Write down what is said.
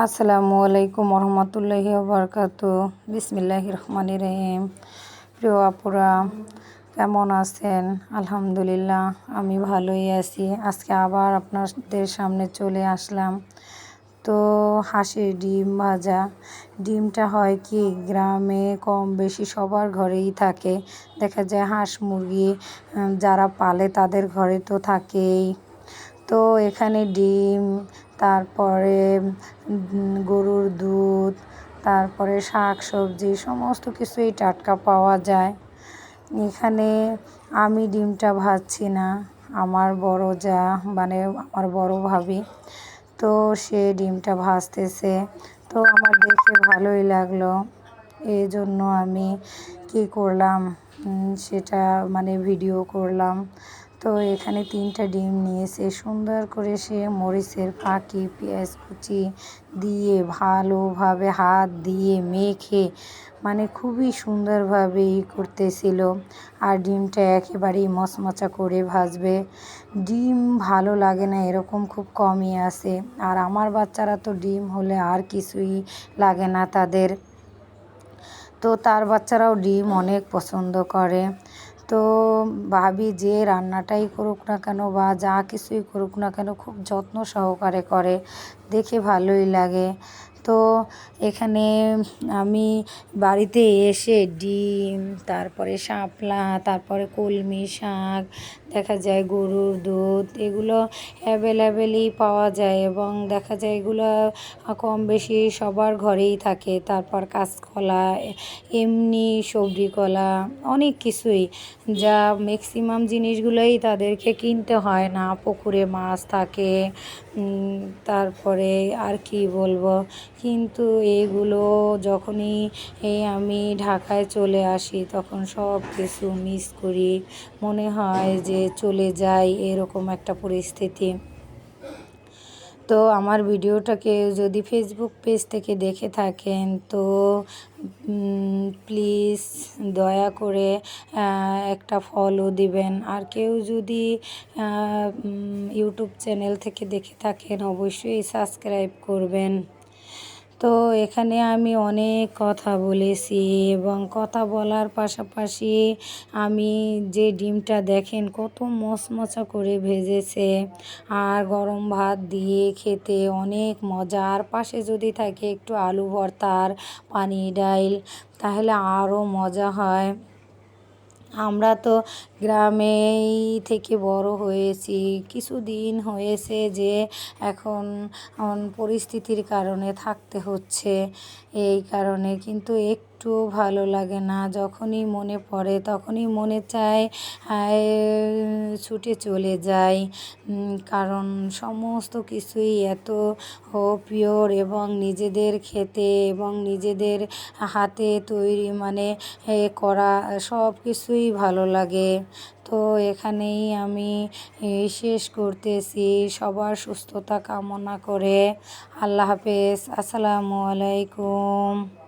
আসসালামু আলাইকুম রহমতুল্লাহি বরকাত বিসমিল্লাহ রহমান রহিম। প্রিয় আপুরা, কেমন আছেন? আলহামদুলিল্লাহ, আমি ভালোই আছি। আজকে আবার আপনাদের সামনে চলে আসলাম। তো হাঁসের ডিম ভাজা। ডিমটা হয় কি, গ্রামে কম বেশি সবার ঘরেই থাকে। দেখা যায় হাঁস মুরগি যারা পালে তাদের ঘরে তো থাকেই। তো এখানে ডিম তারপরে গরুর দুধ, তারপরে শাক সবজি সমস্ত কিছুই টাটকা পাওয়া যায়। এখানে আমি ডিমটা ভাজছি না, আমার বড় যা মানে আমার বড় ভাবি। তো সে ডিমটা ভাজতেছে। তো আমার দেখে ভালোই লাগল। এই জন্য আমি কী করলাম? সেটা মানে ভিডিও করলাম। তো এখানে তিনটা ডিম নিয়েছে। সুন্দর করে সে মরিচের ফাঁকি পেঁয়াজ কুচি দিয়ে ভালোভাবে হাত দিয়ে মেখে মানে খুবই সুন্দরভাবে ই করতেছিল। আর ডিমটা একেবারেই মচমচা করে ভাজবে। ডিম ভালো লাগে না, এরকম খুব কমই আছে। আর আমার বাচ্চারা তো ডিম হলে আর কিছুই লাগে না তাদের। তো তার বাচ্চারাও ডিম অনেক পছন্দ করে। তো ভাবি যে রান্নাটাই করুক না কেন বা যা কিছুই করুক না কেন খুব যত্ন সহকারে করে, দেখে ভালোই লাগে। তো এখানে আমি বাড়িতে এসে ডিম, তারপরে শাপলা, তারপরে কলমি শাক, দেখা যায় গরুর দুধ, এগুলো অ্যাভেলেবেলই পাওয়া যায় এবং দেখা যায় এগুলো কম বেশি সবার ঘরেই থাকে। তারপর কাঁচকলা, এমনি সবজি কলা, অনেক কিছুই যা ম্যাক্সিমাম জিনিসগুলোই তাদেরকে কিনতে হয় না। পুকুরে মাছ থাকে তারপরে আর কি বলব? কিন্তু এগুলো যখনই এই আমি ঢাকায় চলে আসি, তখন সব কিছু মিস করি। মনে হয় যে চলে যাই এরকম একটা পরিস্থিতি। তো আমার ভিডিওটাকে যদি ফেসবুক পেজ থেকে দেখে থাকেন, তো প্লিজ দয়া করে একটা ফলো দিবেন। আর কেউ যদি ইউটিউব চ্যানেল থেকে দেখে থাকেন, অবশ্যই সাবস্ক্রাইব করবেন। তো এখানে আমি অনেক কথা বলেছি এবং কথা বলার পাশাপাশি আমি যে ডিমটা দেখেন কত মচমচা করে ভেজেছে আর গরম ভাত দিয়ে খেতে অনেক মজা। আর পাশে যদি থাকে একটু আলু ভর্তার পানি ডাইল, তাহলে আরও মজা হয়। আমরা তো গ্রামেই থেকে বড় হয়েছি। কিছুদিন হয়েছে যে এখন পরিস্থিতির কারণে থাকতে হচ্ছে। এই কারণে কিন্তু একটুও ভালো লাগে না। যখনই মনে পড়ে, তখনই মনে চায় ছুটে চলে যাই। কারণ সমস্ত কিছুই এত পিওর এবং নিজেদের খেতে এবং নিজেদের হাতে তৈরি মানে করা সব কিছুই ভালো লাগে। তো এখানেই আমি শেষ করতেছি। সবার সুস্থতা কামনা করে। আল্লাহ হাফেজ। আসসালামু আলাইকুম।